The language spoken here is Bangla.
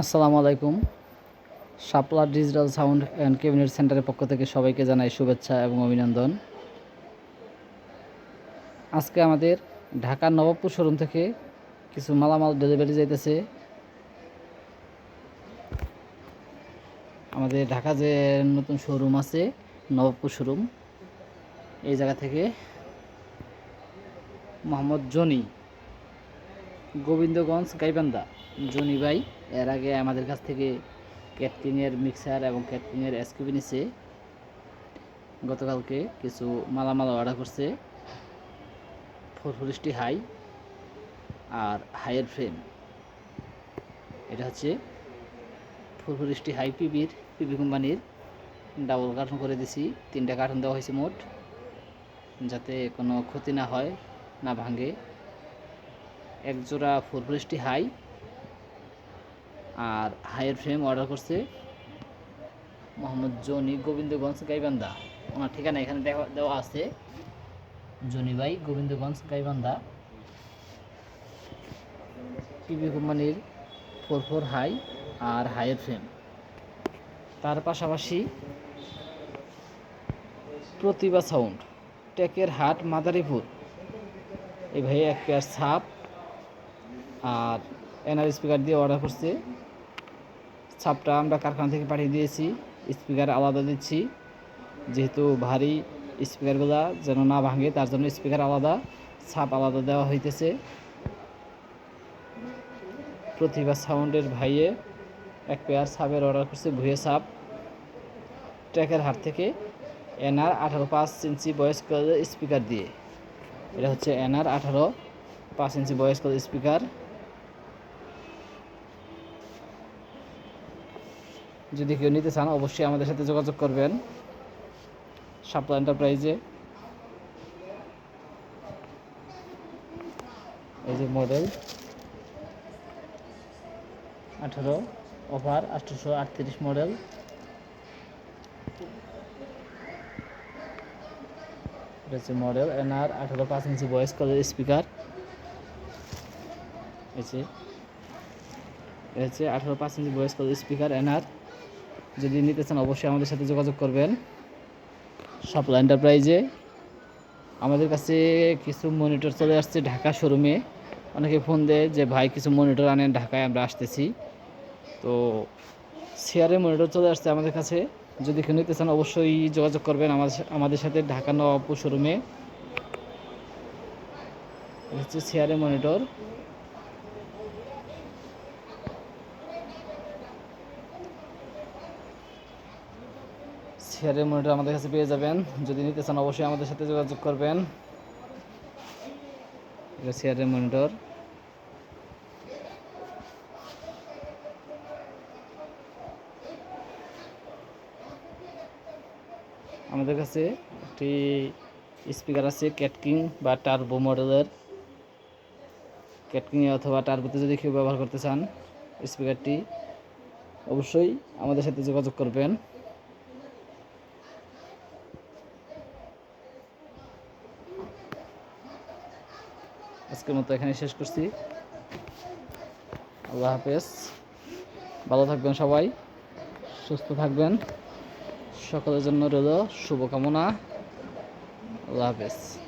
আসসালামু আলাইকুম। Shapla digital sound and cabinet সেন্টারের পক্ষ থেকে সবাইকে জানাই শুভেচ্ছা এবং অভিনন্দন। আজকে আমাদের ঢাকার নবাবপুর শোরুম থেকে কিছু মালামাল ডেলিভারি যাইতেছে। আমাদের ঢাকা যে নতুন শোরুম আছে, নবাবপুর শোরুম, এই জায়গা থেকে মোহাম্মদ জনি গোবিন্দগঞ্জ গাইবান্ধা। জনি ভাই, এর আগে আমাদের কাছ থেকে ক্যাটরিংয়ের মিক্সার এবং ক্যাটরিংয়ের এসকিউবি নিছে। গতকালকে কিছু মালামাল অর্ডার করছে। ফোর ফোরিশটি হাই আর হাইয়ের ফ্রেম এটা হচ্ছে ফোর ফোরিশটি হাই পিবির পিবি কোম্পানির। ডাবল কার্টন করে দিছি। তিনটা কার্টন দেওয়া হয়েছে মোট। যাতে কোনো ক্ষতি না হয়, না ভাঙে। এক জোড়া ফোর ফোরিশটি হাই। আর হাইয়ের ফ্রেম অর্ডার করছে মোহাম্মদ জনি গোবিন্দগঞ্জ গাইবান্ধা। ওনার ঠিকানা এখানে দেওয়া দেওয়া আছে। জনি গোবিন্দগঞ্জ গাইবান্ধা। টিভি কোম্পানির ফোর ফোর হাই আর হাইয়ের ফ্রেম তার পাশাপাশি প্রতিভা সাউন্ড টেকের হাট, মাদারীপুর। এই ভাই এক পেয়ার ছাপ আর এনআর স্পিকার দিয়ে অর্ডার করছে। ছাপটা আমরা কারখানা থেকে পাঠিয়ে দিয়েছি, স্পিকার আলাদা দিচ্ছি। যেহেতু ভারী স্পিকারগুলো যেন না ভাঙে, তার জন্য স্পিকার আলাদা, ছাপ আলাদা দেওয়া হইতেছে। প্রতিভা সাউন্ডের ভাইয়ে এক পেয়ার ছাপের অর্ডার করছে ভুয়ে ছাপ। ট্র্যাকের হাট থেকে এনআর আঠারো পাঁচ ইঞ্চি বয়স স্পিকার দিয়ে। এটা হচ্ছে এনআর আঠারো পাঁচ ইঞ্চি বয়স স্পিকার। যদি কেউ নিতে চান, অবশ্যই আমাদের সাথে যোগাযোগ করবেন। সাপলা এন্টারপ্রাইজে এই যে মডেল আঠারো অফার আঠারোশো আটত্রিশ মডেল মডেল এনআর আঠারো পাঁচ ইঞ্চি ভয়েস কলের স্পিকার হচ্ছে এটা হচ্ছে আঠারো পাঁচ ইঞ্চি ভয়েস কলের স্পিকার এনআর যদি নিতে চান, অবশ্যই আমাদের সাথে যোগাযোগ করবেন। সাপলা এন্টারপ্রাইজে আমাদের কাছে কিছু মনিটর চলে আসছে ঢাকা শোরুমে অনেকে ফোন দেয় যে, ভাই, কিছু মনিটর আনেন, ঢাকায় আমরা আসতেছি। তো শেয়ারে মনিটর চলে আসছে আমাদের কাছে। যদি কেউ নিতে চান, অবশ্যই যোগাযোগ করবেন আমাদের আমাদের সাথে ঢাকা নবাবপুর শোরুমে হচ্ছে শেয়ারে মনিটর শেয়ারের মনিটর আমাদের কাছে পেয়ে যাবেন। যদি নিতে চান অবশ্যই আমাদের সাথে যোগাযোগ করবেন। এটা মনিটর। আমাদের কাছে একটি স্পিকার আছে ক্যাটকিং বা টার্বো মডেলের। ক্যাটকিং অথবা টার্বোতে যদি কেউ ব্যবহার করতে চান স্পিকারটি, অবশ্যই আমাদের সাথে যোগাযোগ করবেন। আজকের মতো এখানে শেষ করছি। আল্লাহ হাফেজ। ভালো থাকবেন সবাই, সুস্থ থাকবেন। সকলের জন্য রইল শুভকামনা। আল্লাহ হাফেজ।